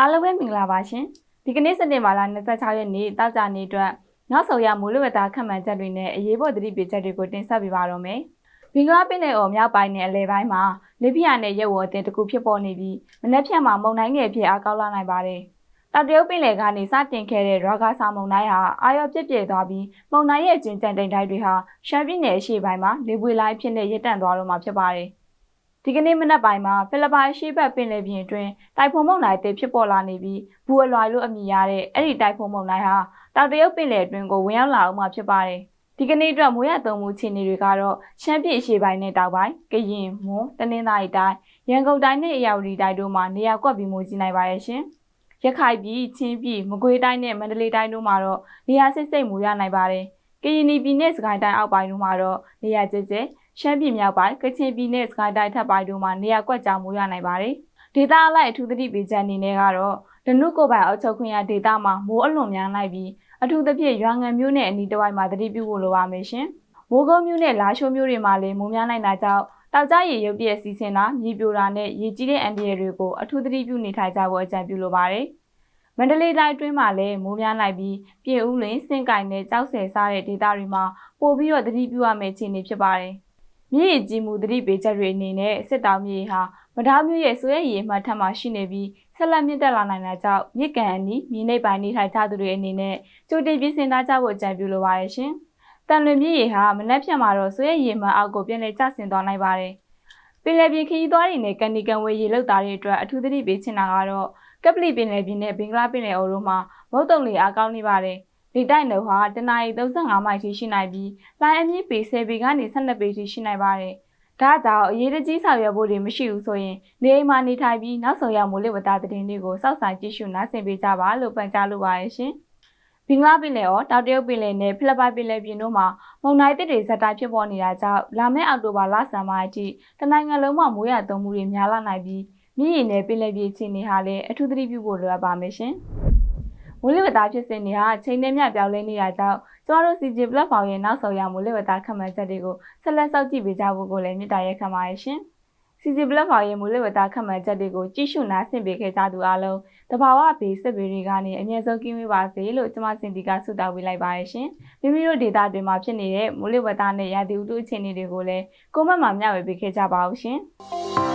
အားလုံးပဲမင်္ဂလာပါရှင်ဒီကနေ့စက်တင်ဘာလ26ရက်နေ့တောက်ကြနေ့အတွက်နောက်ဆုံးရမူလဝတ္တာခန့်မှန်းချက်တွေနဲ့အရေးပေါ်သတိပေးချက်တွေကိုတင်ဆက်ပေးပါတော့မယ်ဘင်္ဂလားပင်လယ်အော်မြောက်ပိုင်းနဲ့အလယ်ပိုင်းမှာလေပြင်းနဲ့ရက်ဝအတင်တစ်ခုဖြစ်ပေါ်နေပြီးမနက်ဖြန်မှာမုန်တိုင်းငယ်ဖြစ်အားကောင်းလာနိုင်ပါတယ်တောင်တရုတ်ပင်လယ်ကနေစတင်ခဲ့တဲ့ရောဂါစာမုန်တိုင်းဟာအာရုံပြည့်ပြည့်သွားပြီးမုန်တိုင်းရဲ့ကျဉ်ကျန်တိမ်တိုင်းတွေဟာရှမ်းပြည်နယ်အရှေ့ပိုင်းမှာလေပွေလိုင်းဖြစ်နေရပ်တန့်သွားတော့မှာဖြစ်ပါတယ် ဒီကနေ့မနက်ပိုင်းမှာဖိလစ်ပိုင်ရှေ့ဘက်ပင်လယ်ပြင်အတွင်းတိုင်ဖွန်မုန်တိုင်းတစ်ဖြစ်ပေါ်လာနေပြီးဘူအလွိုင်လို့အမည်ရတဲ့အဲ့ဒီတိုင်ဖွန်မုန်တိုင်းဟာတောင်တရုတ်ပင်လယ်အတွင်းကိုဝင်ရောက်လာအောင်မှာဖြစ်ပါတယ်ဒီကနေ့အတွက်မိုးရသုံးမှုခြေနေတွေကတော့ရှမ်းပြည်အရှေ့ပိုင်းနဲ့တောင်ပိုင်းကရင်မွန်တနင်္သာရီတိုင်းရန်ကုန်တိုင်းနဲ့အေရဝတီတိုင်းတို့မှာနေရာကွက်ပြီးမိုးကြီးနိုင်ပါရဲ့ရှင်ရခိုင်ပြည်ချင်းပြည်မကွေးတိုင်းနဲ့မန္တလေးတိုင်းတို့မှာတော့နေရာစိတ်စိတ်မိုးရနိုင်ပါတယ်ကရင်ပြည်နဲ့စကိုင်းတိုင်းအောက်ပိုင်းတို့မှာတော့နေရာကျကျ ရှမ်းပြည်မြောက်ပိုင်းကချင်ပြည်နဲ့စကိုင်းတိုင်းထပ်ပိုင်းတို့မှာနေရာကွက်ကြောင်မိုးရနိုင်ပါတယ်ဒေသအလိုက်အထူးသတိပေးချက်အနေနဲ့ကတော့ဒနုကိုပိုင်အောက်ချုပ်ခွင့်ရဒေသမှာမိုးအလွန်များနိုင်ပြီးအထူးသဖြင့်ရွာငံမျိုးနဲ့အနီးတစ်ဝိုက်မှာသတိပြုဖို့လိုပါမယ်ရှင်။မိုးကုန်းမျိုးနဲ့လာရှိုးမျိုးတွေမှာလည်းမိုးများနိုင်တာကြောင့်တောက်ကြရည်ရုပ်တရက်စီစဉ်တာမြေပြိုတာနဲ့ရေကြီးတဲ့အန်ဒီရတွေကိုအထူးသတိပြုနေထိုင်ကြဖို့အကြံပြုလိုပါတယ်။မန္တလေးတိုင်းအတွင်းမှာလည်းမိုးများနိုင်ပြီးပြည်ဦးလင်းစင်ကိုင်နဲ့ကြောက်ဆယ်စားတဲ့ဒေသတွေမှာပို့ပြီးတော့သတိပြုရမယ့်အခြေအနေဖြစ်ပါတယ်။ မြေကြီးမှုသတိပေးချက်တွေအနေနဲ့စစ်တောင်မြေဟာမဒါမျိုးရဲ့ဆွဲရည်မှတ်ထက်မှရှိနေပြီးဆက်လက်မြင့်တက်လာနိုင်တာကြောင့်မြစ်ကန်အနီးမြေနိမ့်ပိုင်းနေထိုင်ကြသူတွေအနေနဲ့ကြိုတင်ပြင်ဆင်ထားကြဖို့အကြံပြုလိုပါတယ်ရှင်။တန်လွင်မြစ်ရေဟာမနက်ဖြန်မှာတော့ဆွဲရည်မှတ်အောက်ကိုပြန်လည်ကျဆင်းသွားနိုင်ပါတယ်။ပင်လယ်ပြင်ခရီးသွားတွေနဲ့ကန်ဒီကန်ဝေရေလောက်သားတွေအတွက်အထူးသတိပေးချင်တာကတော့ကပလီပင်လယ်ပြင်နဲ့ဘင်္ဂလားပင်လယ်အော်တို့မှာမုတ်တုံလေအားကောင်းနေပါတယ်။ လေတိုက်နှုန်းဟာတနအီ35မိုင်ထိရှိနိုင်ပြီးလိုင်းအမြင့်ပေ10ပေကနေ12ပေထိရှိနိုင်ပါတယ်။ဒါကြောင့်အရေးတကြီးဆောင်ရွက်ဖို့တွေမရှိဘူးဆိုရင်နေအိမ်မှာနေထိုင်ပြီးနောက်ဆုံးရမိုးလေဝသသတင်းတွေကိုစောင့်ဆိုင်ကြည့်ရှုနားဆင်ပေးကြပါလို့ပန်ကြားလိုပါရရှင်။ဘင်္ဂလားပင်လယ်အော်တောင်တရုတ်ပင်လယ်နဲ့ဖိလစ်ပိုင်ပင်လယ်ပြင်တို့မှာမုန်တိုင်းတစ်တွေဇက်တိုင်းဖြစ်ပေါ်နေတာကြောင့်လာမယ့်အောက်တိုဘာလဆန်းပိုင်းအထိတနိုင်ငံလုံးမှာမိုးရွာသွန်းမှုတွေများလာနိုင်ပြီးမြစ်ရေနဲ့ပင်လယ်ပြင်ခြေနေဟာလည်းအထူးသတိပြုဖို့လိုအပ်ပါမယ်ရှင်။ မိုးလေဝသဖြစ်စဉ်တွေဟာချိန်နဲ့မျှပြောင်းလဲနေတာကြောင့်ကျမတို့ CJ platform ရဲ့နောက်ဆုံးရမိုးလေဝသခန့်မှန်းချက်တွေကိုဆက်လက်စောင့်ကြည့်ပေးကြဖို့ကိုလည်းမြစ်တာရက်ခံပါရရှင်။ CC platform ရဲ့မိုးလေဝသခန့်မှန်းချက်တွေကိုကြည့်ရှုနားဆင်ပေးခဲ့ကြသူအားလုံးတဘာဝဘေးစစ်ဘေးတွေကနေအမြဲဆုံးကင်းဝေးပါစေလို့ကျမစင်တီကဆုတောင်းပေးလိုက်ပါရရှင်။မိမိတို့ဒေတာတွေမှာဖြစ်နေတဲ့မိုးလေဝသနဲ့ရာသီဥတုအခြေအနေတွေကိုလည်းကိုမန့်မှမျှဝေပေးခဲ့ကြပါဦးရှင်။